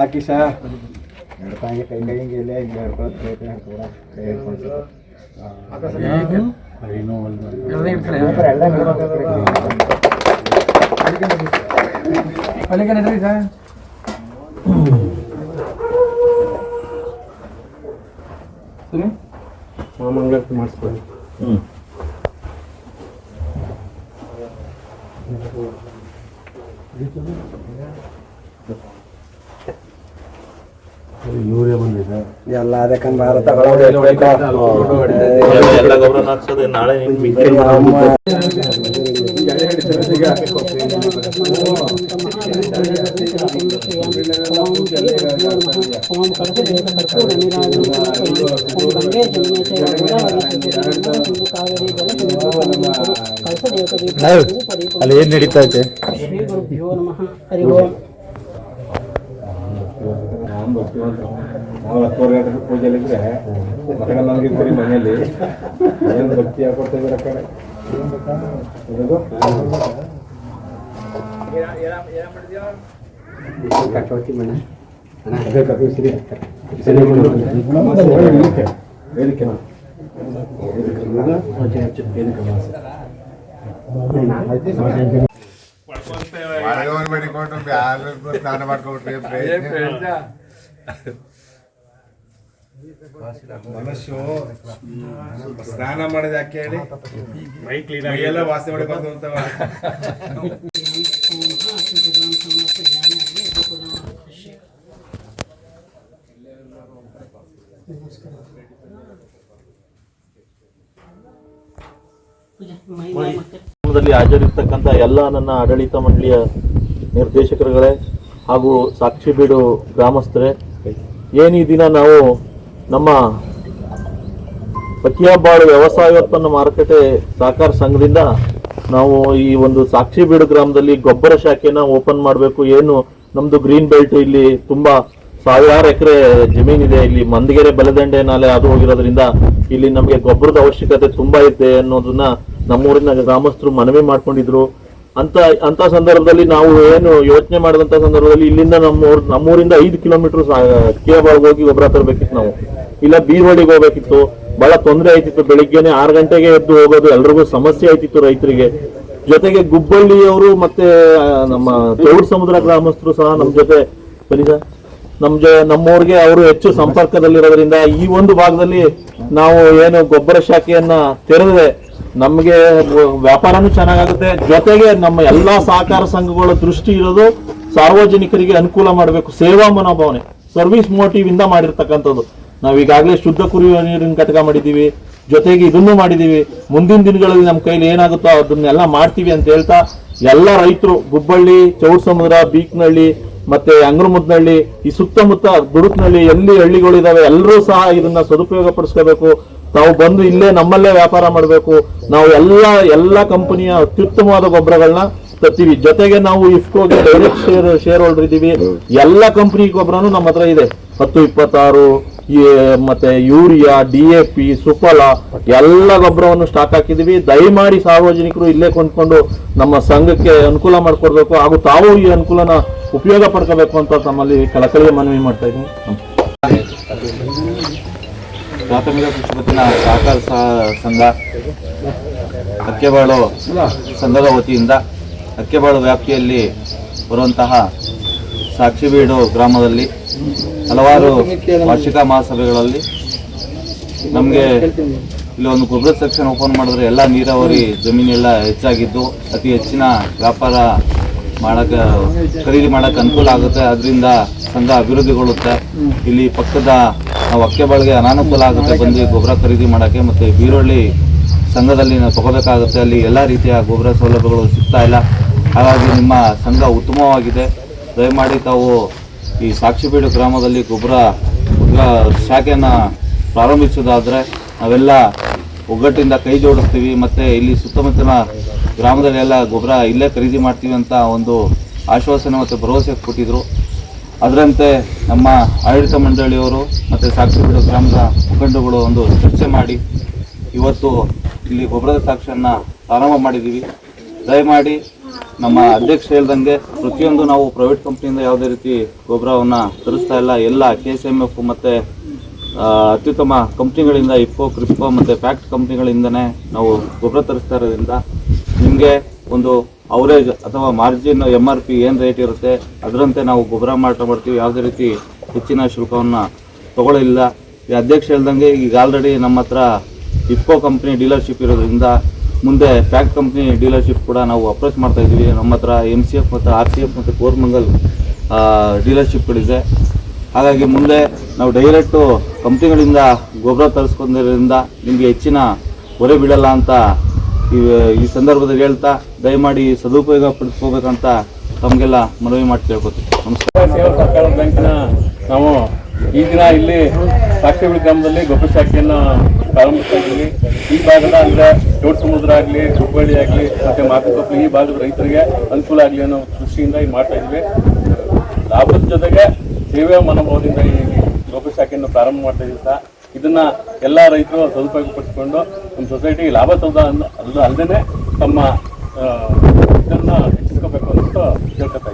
ಹಾಕಿ sir ನಡ್ಕಂಗೆ ಕೈ ಕೈ ಹಿಂಗೆ ಇಲ್ಲ ಹಿಂಗೆ ಹಿಡ್ಕೊಳತ್ ಕೈ ಕೈ ಹಿಡ್ಕೊಳ ಕೈ ಹಿಡ್ಕೊಳ್ತಾರೆ ಎಲ್ಲ ಹಿಡ್ಕೊಳ್ತಾರೆ. ಅಲ್ಲಿಗೆ ನಡ್ರಿ ಸರ್ ಸರಿ ಮಾಮಂಗ್ಲಕ್ಕೆ ಮಾಡಿಸ್ಕೊಳ್ಳಿ ಯೂರಿಯಾ ಬಂದಿದೆ. ಎಲ್ಲ ಅದಕ್ಕೆ ಭಾರತ ಎಲ್ಲ ಗೊಬ್ಬರ ಹಾಕ್ಸೋದು ನಾಳೆ ನಿನ್ ಮಿಕ್ಕಿ ಓಂ ನಮಃ ಹರಿ ಓಂ ನಾವು ಹತ್ತುವರೆ ಗಂಟೆ ಪೂಜೆಲಿದ್ರೆ ಮಕ್ಕಳ ಮಲಗಿದ್ದೀರಿ ಮನೆಯಲ್ಲಿ ಏನು ಭಕ್ತಿ ಹಾಕೊಡ್ತಾ ಇದ್ದಾರೆ ಕಡೆ ಕಟ್ಟೋತಿ ಮನೆ ಅದೇ ಕಪ್ಪಿ ಸಿರಿ ಸಿರಿ ವೇದಿಕೆ ಮಳೆಗೋರ್ ಬೆಳಿಕೊಂಡು ಬ್ಯಾಲ ಸ್ನಾನ ಮಾಡ್ಕೊಂಡ್ಬಿಟ್ರಿ ಮನುಷ್ಯ ಸ್ನಾನ ಮಾಡಿದ ಯಾಕೆ ಹೇಳಿ. ಎಲ್ಲ ವಾಸನೆ ಮಾಡಿ. ಬಂದು ಅಂತ ಹಾಜರಿರ್ತಕ್ಕಂಥ ಎಲ್ಲ ನನ್ನ ಆಡಳಿತ ಮಂಡಳಿಯ ನಿರ್ದೇಶಕರುಗಳೇ ಹಾಗೂ ಸಾಕ್ಷಿ ಬೀಡು ಗ್ರಾಮಸ್ಥರೇ ಏನು ಈ ದಿನ ನಾವು ನಮ್ಮ ಪಕ್ಕಿಯಾಬಾಳು ವ್ಯವಸಾಯೋತ್ಪನ್ನ ಮಾರುಕಟ್ಟೆ ಸಹಕಾರ ಸಂಘದಿಂದ ನಾವು ಈ ಒಂದು ಸಾಕ್ಷಿ ಬೀಡು ಗ್ರಾಮದಲ್ಲಿ ಗೊಬ್ಬರ ಶಾಖೆನ ಓಪನ್ ಮಾಡಬೇಕು. ಏನು ನಮ್ದು ಗ್ರೀನ್ ಬೆಲ್ಟ್ ಇಲ್ಲಿ ತುಂಬಾ ಸಾವಿರಾರು ಎಕರೆ ಜಮೀನಿದೆ ಇಲ್ಲಿ ಮಂದಗೆರೆ ಬಲದಂಡೆ ನಾಲೆ ಅದು ಹೋಗಿರೋದ್ರಿಂದ ಇಲ್ಲಿ ನಮಗೆ ಗೊಬ್ಬರದ ಅವಶ್ಯಕತೆ ತುಂಬಾ ಇದೆ ಅನ್ನೋದನ್ನ ನಮ್ಮೂರಿನ ಗ್ರಾಮಸ್ಥರು ಮನವಿ ಮಾಡ್ಕೊಂಡಿದ್ರು. ಅಂತ ಅಂತ ಸಂದರ್ಭದಲ್ಲಿ ನಾವು ಏನು ಯೋಚನೆ ಮಾಡಿದಂತ ಸಂದರ್ಭದಲ್ಲಿ ಇಲ್ಲಿಂದ ನಮ್ಮ ನಮ್ಮೂರಿಂದ ಐದು ಕಿಲೋಮೀಟರ್ ಕೇಬಾಳ್ಗೆ ಹೋಗಿ ಗೊಬ್ಬರ ತರಬೇಕಿತ್ತು ನಾವು. ಇಲ್ಲ ಬೀರ್ವಾಡಿಗೆ ಹೋಗ್ಬೇಕಿತ್ತು. ಬಹಳ ತೊಂದರೆ ಆಯ್ತಿತ್ತು. ಬೆಳಿಗ್ಗೆನೆ ಆರು ಗಂಟೆಗೆ ಎದ್ದು ಹೋಗೋದು. ಎಲ್ರಿಗೂ ಸಮಸ್ಯೆ ಆಯ್ತಿತ್ತು ರೈತರಿಗೆ. ಜೊತೆಗೆ ಗುಬ್ಬಳ್ಳಿಯವರು ಮತ್ತೆ ನಮ್ಮ ಚೌಡ್ ಸಮುದ್ರ ಗ್ರಾಮಸ್ಥರು ಸಹ ನಮ್ಮ ಜೊತೆ ಬನ್ನಿ ಸರ್. ನಮ್ ಜೊ ನಮ್ಮವ್ರಿಗೆ ಅವರು ಹೆಚ್ಚು ಸಂಪರ್ಕದಲ್ಲಿರೋದ್ರಿಂದ ಈ ಒಂದು ಭಾಗದಲ್ಲಿ ನಾವು ಏನು ಗೊಬ್ಬರ ಶಾಖೆಯನ್ನ ತೆರೆದ್ರೆ ನಮಗೆ ವ್ಯಾಪಾರನೂ ಚೆನ್ನಾಗಾಗುತ್ತೆ. ಜೊತೆಗೆ ನಮ್ಮ ಎಲ್ಲ ಸಹಕಾರ ಸಂಘಗಳ ದೃಷ್ಟಿ ಇರೋದು ಸಾರ್ವಜನಿಕರಿಗೆ ಅನುಕೂಲ ಮಾಡಬೇಕು. ಸೇವಾ ಮನೋಭಾವನೆ. ಸರ್ವಿಸ್ ಮೋಟಿವ್ ಇಂದ ಮಾಡಿರ್ತಕ್ಕಂಥದ್ದು. ನಾವು ಈಗಾಗಲೇ ಶುದ್ಧ ಕುರಿಯುವ ನೀರಿನ ಘಟಕ ಮಾಡಿದ್ದೀವಿ. ಜೊತೆಗೆ ಇದನ್ನು ಮಾಡಿದ್ದೀವಿ. ಮುಂದಿನ ದಿನಗಳಲ್ಲಿ ನಮ್ಮ ಕೈಲಿ ಏನಾಗುತ್ತೋ ಅದನ್ನೆಲ್ಲ ಮಾಡ್ತೀವಿ ಅಂತ ಹೇಳ್ತಾ ಎಲ್ಲ ರೈತರು ಗುಬ್ಬಳ್ಳಿ ಚೌಡ್ ಸಮುದ್ರ ಬೀಕ್ನಹಳ್ಳಿ ಮತ್ತೆ ಅಂಗ್ರಮುದ್ನಹಳ್ಳಿ ಈ ಸುತ್ತಮುತ್ತ ದುಡುಕ್ನಹಳ್ಳಿ ಎಲ್ಲಿ ಹಳ್ಳಿಗಳಿದಾವೆ ಎಲ್ಲರೂ ಸಹ ಇದನ್ನ ಸದುಪಯೋಗ ಪಡಿಸ್ಕೋಬೇಕು ತಾವು ಬಂದು ಇಲ್ಲೇ ನಮ್ಮಲ್ಲೇ ವ್ಯಾಪಾರ ಮಾಡಬೇಕು. ನಾವು ಎಲ್ಲ ಎಲ್ಲ ಕಂಪನಿಯ ಅತ್ಯುತ್ತಮವಾದ ಗೊಬ್ಬರಗಳನ್ನ ತರ್ತೀವಿ. ಜೊತೆಗೆ ನಾವು ಇಫ್ಕೋಗೆ ಡೈರೆಕ್ಟ್ ಶೇರ್ ಶೇರ್ ಹೋಲ್ಡರ್ ಇದ್ದೀವಿ. ಎಲ್ಲ ಕಂಪನಿ ಗೊಬ್ಬರನು ನಮ್ಮ ಹತ್ರ ಇದೆ. ಹತ್ತು, ಇಪ್ಪತ್ತಾರು ಮತ್ತೆ urea, D A P, Suphala, ಎಲ್ಲ ಗೊಬ್ಬರವನ್ನು ಸ್ಟಾಕ್ ಹಾಕಿದೀವಿ ದಯಮಾಡಿ ಸಾರ್ವಜನಿಕರು ಇಲ್ಲೇ ಕೊಂಡ್ಕೊಂಡು ನಮ್ಮ ಸಂಘಕ್ಕೆ ಅನುಕೂಲ ಮಾಡ್ಕೊಡ್ಬೇಕು. ಹಾಗೂ ತಾವು ಈ ಅನುಕೂಲನ ಉಪಯೋಗ ಪಡ್ಕೋಬೇಕು ಅಂತ ತಮ್ಮಲ್ಲಿ ಕಳಕಳಿಯ ಮನವಿ ಮಾಡ್ತಾ ಇದ್ದೀನಿ. ಪ್ರಾಥಮಿಕ ಕೃಷಿ ಪತ್ತಿನ ಸಹಕಾರ ಸಂಘ, ಅಕ್ಕೆಬಾಳು ಸಂಘದ ವತಿಯಿಂದ ಅಕ್ಕೆಬಾಳು ವ್ಯಾಪ್ತಿಯಲ್ಲಿ ಬರುವಂತಹ ಸಾಕ್ಷಿಬೀಡು ಗ್ರಾಮದಲ್ಲಿ ಹಲವಾರು ವಾರ್ಷಿಕ ಮಹಾಸಭೆಗಳಲ್ಲಿ ನಮಗೆ ಇಲ್ಲಿ ಒಂದು ಗೊಬ್ಬರ ಸೆಕ್ಷನ್ ಓಪನ್ ಮಾಡಿದ್ರೆ ಎಲ್ಲ ನೀರಾವರಿ ಜಮೀನೆಲ್ಲ ಹೆಚ್ಚಾಗಿದ್ದು, ಅತಿ ಹೆಚ್ಚಿನ ವ್ಯಾಪಾರ ಮಾಡಕ್ಕೆ ಖರೀದಿ ಮಾಡಕ್ಕೆ ಅನುಕೂಲ ಆಗುತ್ತೆ. ಅದರಿಂದ ಸಂಘ ಅಭಿವೃದ್ಧಿಗೊಳ್ಳುತ್ತೆ. ಇಲ್ಲಿ ಪಕ್ಕದ ನಾವು ಬಳಗೆ ಅನಾನುಕೂಲ ಆಗುತ್ತೆ. ಬಂದು ಗೊಬ್ಬರ ಖರೀದಿ ಮಾಡೋಕ್ಕೆ ಮತ್ತು ಬೀರೊಳ್ಳಿ ಸಂಘದಲ್ಲಿ ನಾವು ತಗೋಬೇಕಾಗುತ್ತೆ. ಅಲ್ಲಿ ಎಲ್ಲ ರೀತಿಯ ಗೊಬ್ಬರ ಸೌಲಭ್ಯಗಳು ಸಿಗ್ತಾ ಇಲ್ಲ. ಹಾಗಾಗಿ ನಿಮ್ಮ ಸಂಘ ಉತ್ತಮವಾಗಿದೆ. ದಯಮಾಡಿ ತಾವು ಈ ಸಾಕ್ಷಿಬೀಡು ಗ್ರಾಮದಲ್ಲಿ ಗೊಬ್ಬರ ಶಾಖೆಯನ್ನು ಪ್ರಾರಂಭಿಸೋದಾದರೆ ನಾವೆಲ್ಲ ಒಗ್ಗಟ್ಟಿಂದ ಕೈ ಜೋಡಿಸ್ತೀವಿ. ಮತ್ತು ಇಲ್ಲಿ ಸುತ್ತಮುತ್ತಲಿನ ಗ್ರಾಮದಲ್ಲೆಲ್ಲ ಗೊಬ್ಬರ ಇಲ್ಲೇ ಖರೀದಿ ಮಾಡ್ತೀವಿ ಅಂತ ಒಂದು ಆಶ್ವಾಸನೆ ಮತ್ತು ಭರವಸೆ ಕೊಟ್ಟಿದ್ರು. ಅದರಂತೆ ನಮ್ಮ ಆಡಳಿತ ಮಂಡಳಿಯವರು ಮತ್ತು ಸಾಕ್ಷಿಬಿಡು ಗ್ರಾಮದ ಮುಖಂಡರುಗಳು ಒಂದು ಚರ್ಚೆ ಮಾಡಿ ಇವತ್ತು ಇಲ್ಲಿ ಗೊಬ್ಬರದ ಸಾಕ್ಷಿಯನ್ನು ಪ್ರಾರಂಭ ಮಾಡಿದ್ದೀವಿ. ದಯಮಾಡಿ ನಮ್ಮ ಅಧ್ಯಕ್ಷ ಹೇಳ್ದಂಗೆ ಪ್ರತಿಯೊಂದು ನಾವು ಪ್ರೈವೇಟ್ ಕಂಪ್ನಿಯಿಂದ ಯಾವುದೇ ರೀತಿ ಗೊಬ್ಬರವನ್ನು ತರಿಸ್ತಾ ಇಲ್ಲ. ಎಲ್ಲ ಕೆ ಸಿ ಎಂ ಎಫ್ ಮತ್ತು ಅತ್ಯುತ್ತಮ ಕಂಪ್ನಿಗಳಿಂದ ಇಫ್ಕೋ ಕ್ರಿಪ್ಕೋ ಮತ್ತು ಫ್ಯಾಕ್ಟ್ ಕಂಪ್ನಿಗಳಿಂದನೇ ನಾವು ಗೊಬ್ಬರ ತರಿಸ್ತಾ ಇರೋದ್ರಿಂದ ನಿಮಗೆ ಒಂದು ಅವರೇಜ್ ಅಥವಾ ಮಾರ್ಜಿನ್ ಎಂ ಆರ್ ಪಿ ಏನು ರೇಟ್ ಇರುತ್ತೆ, ಅದರಂತೆ ನಾವು ಗೊಬ್ಬರ ಮಾರಾಟ ಮಾಡ್ತೀವಿ. ಯಾವುದೇ ರೀತಿ ಹೆಚ್ಚಿನ ಶುಲ್ಕವನ್ನು ತಗೊಳ್ಳಿಲ್ಲ ಈ ಅಧ್ಯಕ್ಷ ಹೇಳ್ದಂಗೆ ಈಗ ಆಲ್ರೆಡಿ ನಮ್ಮ ಹತ್ರ ಇಫ್ಕೋ ಕಂಪ್ನಿ ಡೀಲರ್ಶಿಪ್ ಇರೋದ್ರಿಂದ ಮುಂದೆ ಪ್ಯಾಕ್ ಕಂಪ್ನಿ ಡೀಲರ್ಶಿಪ್ ಕೂಡ ನಾವು ಅಪ್ರೋಚ್ ಮಾಡ್ತಾ ಇದ್ದೀವಿ. ನಮ್ಮ ಹತ್ರ ಎಂ ಸಿ ಎಫ್ ಮತ್ತು ಆರ್ ಸಿ ಎಫ್ ಮತ್ತು ಕೋರ್ಮಂಗಲ್ ಡೀಲರ್ಶಿಪ್ಗಳಿದೆ ಹಾಗಾಗಿ ಮುಂದೆ ನಾವು ಡೈರೆಕ್ಟು ಕಂಪ್ನಿಗಳಿಂದ ಗೊಬ್ಬರ ತರಿಸ್ಕೊಂಡಿರೋದ್ರಿಂದ ನಿಮಗೆ ಹೆಚ್ಚಿನ ಹೊರೆ ಬಿಡಲ್ಲ ಅಂತ ಈ ಸಂದರ್ಭದಲ್ಲಿ ಹೇಳ್ತಾ ದಯಮಾಡಿ ಸದುಪಯೋಗ ಪಡಿಸ್ಕೋಬೇಕಂತ ತಮಗೆಲ್ಲ ಮನವಿ ಮಾಡಿ ಕೇಳ್ಕೊತೀವಿ. ನಮಸ್ಕಾರ. ಸೇವಾ ಸಹಕಾರ ಬ್ಯಾಂಕಿನ ನಾವು ಈ ದಿನ ಇಲ್ಲಿ ಸಾಕ್ಷಿಬೀಳು ಗ್ರಾಮದಲ್ಲಿ ಗೊಬ್ಬರ ಶಾಖೆಯನ್ನು ಪ್ರಾರಂಭಿಸ್ತಾ ಇದ್ದೀವಿ. ಈ ಭಾಗದ ಅಂದರೆ ದೊಡ್ಡ ಸಮುದ್ರ ಆಗಲಿ, ಹುಬ್ಬಳ್ಳಿ ಆಗಲಿ, ಮತ್ತೆ ಮಾಕುಕೊಪ್ಪಲು ಈ ಭಾಗದ ರೈತರಿಗೆ ಅನುಕೂಲ ಆಗಲಿ ಅನ್ನೋ ದೃಷ್ಟಿಯಿಂದ ಈ ಮಾಡ್ತಾ ಇದ್ವಿ ಲಾಭದ ಜೊತೆಗೆ ಸೇವೆಯ ಮನೋಭಾವದಿಂದ ಈ ಗೊಬ್ಬರ ಶಾಖೆಯನ್ನು ಪ್ರಾರಂಭ ಮಾಡ್ತಾ ಇದ್ದೀವಿ ಇದನ್ನು ಇದನ್ನ ಎಲ್ಲಾ ರೈತರು ಸದುಪಯೋಗ ಪಡಿಸಿಕೊಂಡು ನಮ್ಮ ಸೊಸೈಟಿಗೆ ಲಾಭ ತಂದ ಅಲ್ಲ ಅಲ್ಲದೆ ತಮ್ಮ ಇದನ್ನು ಹೆಚ್ಚಿಸ್ಕೋಬೇಕು ಅಂತ ಕೇಳ್ಕೊತಾ